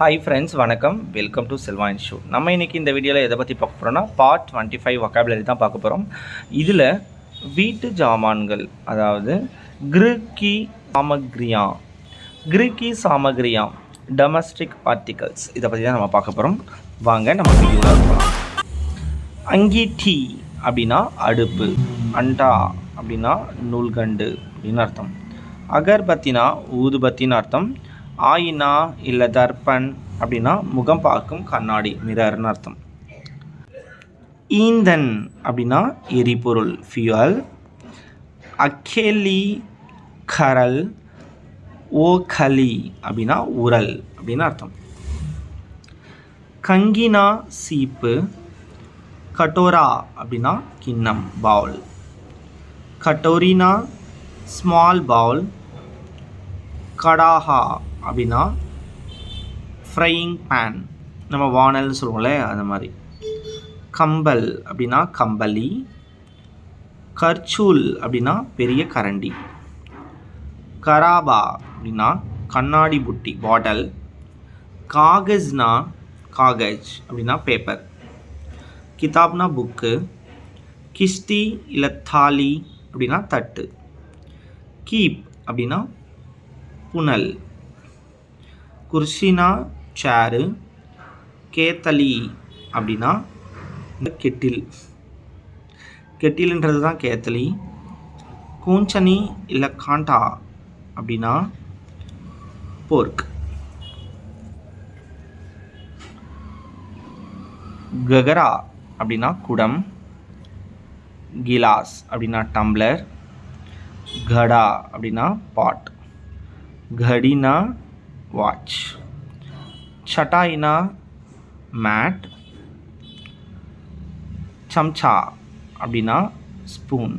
Hi friends வணக்கம். Welcome to Selva shoe நம்ம இன்றைக்கி இந்த வீடியோவில் எதை பற்றி பார்க்க போகிறோம்னா பார்ட் டுவெண்ட்டி ஃபைவ் வொக்காபுலரி தான் பார்க்க போகிறோம் இதில் வீட்டு ஜாமான்கள் அதாவது கிருக்கி சாமக்ரியா கிருக்கி சாமக்ரியா டொமஸ்டிக் ஆர்டிகல்ஸ் இதை பற்றி தான் நம்ம பார்க்க போகிறோம் வாங்க நம்ம வீடியோவில் அங்கி டீ அப்படின்னா அடுப்பு அண்டா அப்படின்னா நூல்கண்டு அப்படின்னு அர்த்தம். அகர்பத்தினா ஊதுபத்தின்னு அர்த்தம். ஆயினா இல்லை தர்ப்பன் அப்படின்னா முகம் பார்க்கும் கண்ணாடி மிரர்னு அர்த்தம். ஈந்தன் அப்படின்னா எரிபொருள் ஃபியூயல் அக்கேலி கரல். ஓகலி அப்படின்னா உரல் அப்படின்னு அர்த்தம். கங்கினா சீப்பு. கட்டோரா அப்படின்னா கிண்ணம் பவுல் கட்டோரினா ஸ்மால் பவுல் கடாஹா அப்படின்னா ஃப்ரையிங் பேன் நம்ம வானல்னு சொல்லுவோம்ல அந்த மாதிரி. கம்பல் அப்படின்னா கம்பளி கர்ச்சூல் அப்படின்னா பெரிய கரண்டி. கராபா அப்படின்னா கண்ணாடி புட்டி பாட்டில் காகஜ்னா காகஜ் அப்படின்னா பேப்பர் கிதாப்னா புக்கு கிஷ்டி இல்லை தாலி அப்படின்னா தட்டு. கீப் அப்படின்னா புனல். குர்ஷினா சேரு கேத்தலி அப்படின்னா இந்த கெட்டில். கெட்டில்ன்றது தான் கேத்தலி. கூஞ்சனி இல்லை காண்டா அப்படின்னா போர்க். ககரா அப்படின்னா குடம். கிலாஸ் அப்படின்னா டம்ளர். கடா அப்படின்னா பாட். கடினா வாட்ச் சட்டாயினா மேட் சம்சா அப்படின்னா ஸ்பூன்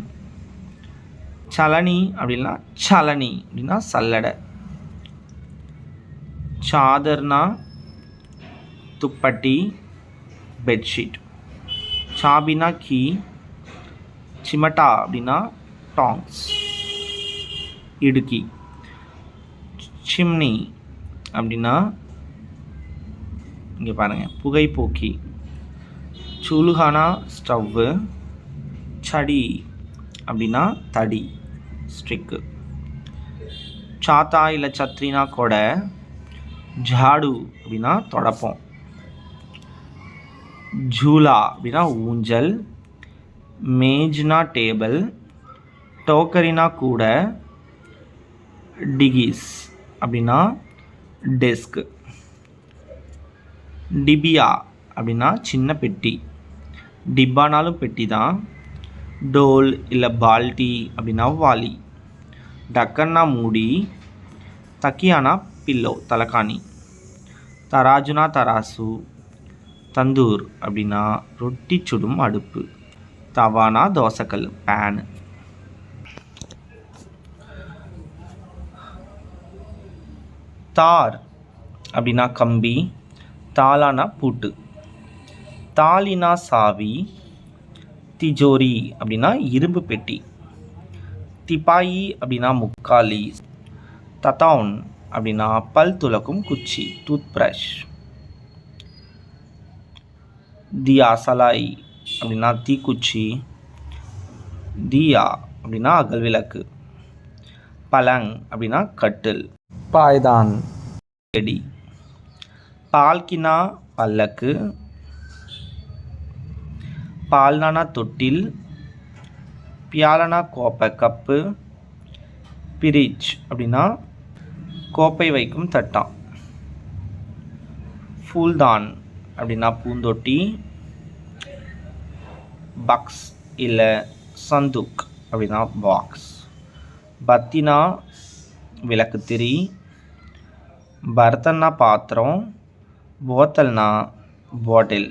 சலனி அப்படின்னா சலனி அப்படின்னா சல்லடை சாதர்னா துப்பட்டி பெட்ஷீட் சாபினா கீ சிமட்டா அப்படின்னா டாங்ஸ் இடுக்கி சிம்னி அப்படின்னா இங்கே பாருங்கள் புகைப்போக்கி சுலுகானா ஸ்டவ்வு சடி அப்படின்னா தடி ஸ்ட்ரிக்கு சாத்தா இல்லை சத்ரினா கொடை ஜாடு அப்படின்னா தொடப்பம் ஜூலா அப்படின்னா ஊஞ்சல் மேஜ்னா டேபிள் டோக்கரினா கூட டிகிஸ் அப்படின்னா டெஸ்க் டிபியா அப்படின்னா சின்ன பெட்டி. டிப்பானாலும் பெட்டி தான் டோல் இல்லை பால்டி அப்படின்னா வாலி. டக்கன்னா மூடி. தக்கியானா பில்லோ தலைக்காணி தராஜுனா தராசு தந்தூர் அப்படின்னா ரொட்டி சுடும் அடுப்பு. தவானா தோசைக்கல் பேனு தார் அப்படின்னா கம்பி தாளானா பூட்டு. தாலினா சாவி திஜோரி அப்படின்னா இரும்பு பெட்டி. திப்பாயி அப்படின்னா முக்காலி. தத்தவுன் அப்படின்னா பல் துலக்கும் குச்சி டூத் ப்ரஷ் தியா சலாய் அப்படின்னா தீக்குச்சி. தியா அப்படின்னா அகல் விளக்கு. பலங் அப்படின்னா கட்டில். பாய்தான். செடி. பால்கினா பல்லக்கு. பால்னானா தொட்டில். பியாலனா கோப்பை கப்பு. பிரிச் அப்படின்னா கோப்பை வைக்கும் தட்டான் ஃபூல்தான் அப்படின்னா பூந்தொட்டி. பக்ஸ் இல்லை சந்துக் அப்படின்னா பாக்ஸ். பத்தினா விளக்குத்திரி பர்த்தன்னா பாத்திரம் போத்தல்னா பாட்டில்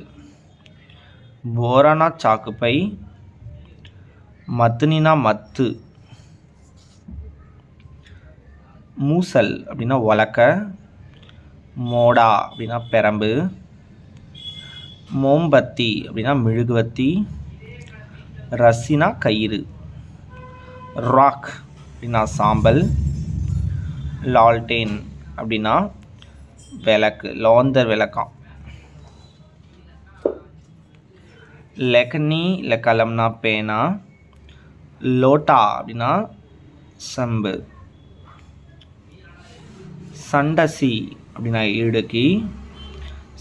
போரானா சாக்குப்பை மத்துனினா மத்து மூசல் அப்படின்னா உலக்க மோடா அப்படின்னா பெரம்பு மோம்பத்தி அப்படின்னா மெழுகுவத்தி ரசினா கயிறு ராக் அப்படின்னா சாம்பல் லால்டேன் அப்படின்னா விளக்கு லோந்தர் விளக்கம். லெக்னி இல்லை கலம்னா பேனா லோட்டா அப்படின்னா சம்பு. சண்டசி அப்படின்னா இடுக்கி.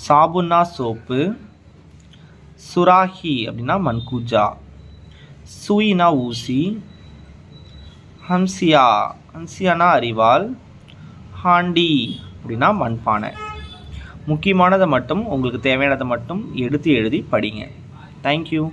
சாபுன்னா சோப்பு. சுராஹி அப்படின்னா மண்கூஜா. சூயினா ஊசி. ஹம்சியா ஹம்சியானா அறிவால் ஹாண்டி அப்படின்னா மண்பானை. முக்கியமானதை மட்டும் உங்களுக்கு தேவையானதை மட்டும் எடுத்து எழுதி படிங்க. தேங்க்யூ